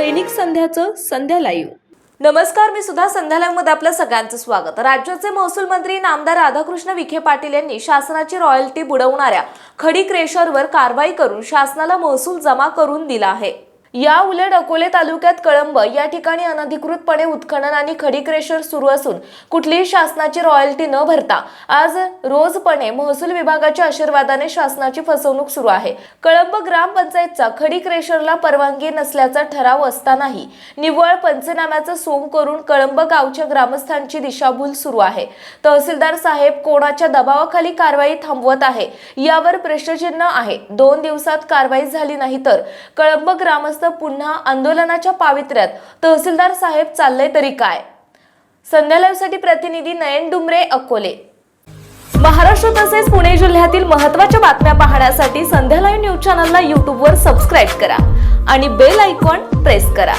दैनिक संध्याचं संध्या live. नमस्कार मी सुद्धा संध्यालयमध्ये आपलं सगळ्यांचं स्वागत. राज्याचे महसूल मंत्री नामदार राधाकृष्ण विखे पाटील यांनी शासनाची रॉयल्टी बुडवणाऱ्या खडी क्रेशरवर कारवाई करून शासनाला महसूल जमा करून दिला आहे. या उलट अकोले तालुक्यात कळंब या ठिकाणी अनधिकृतपणे उत्खनन आणि खडी क्रेशर सुरू असून कुठलीही शासनाची रॉयल्टी न भरता आज रोजपणे महसूल विभागाच्या आशीर्वादाने शासनाची फसवणूक सुरू आहे. कळंब ग्रामपंचायतचा खडी क्रेशरला परवानगी नसल्याचा ठराव असतानाही निव्वळ पंचनाम्याचं सोंग करून कळंब गावच्या ग्रामस्थांची दिशाभूल सुरू आहे. तहसीलदार साहेब कोणाच्या दबावाखाली कारवाई थांबवत आहे यावर प्रश्नचिन्ह आहे. दोन दिवसात कारवाई झाली नाही तर कळंब ग्रामस्थ पुन्हा आंदोलनाच्या पावित्र्यात तहसीलदार साहेब चालले तरी काय? संध्यालयसाठी प्रतिनिधी नयन डुमरे अकोले. महाराष्ट्र तसेच पुणे जिल्ह्यातील महत्त्वाच्या बातम्या पाहण्यासाठी संध्या न्यूज चॅनलला यूट्यूबवर सबस्क्राईब करा आणि बेल आयकॉन प्रेस करा.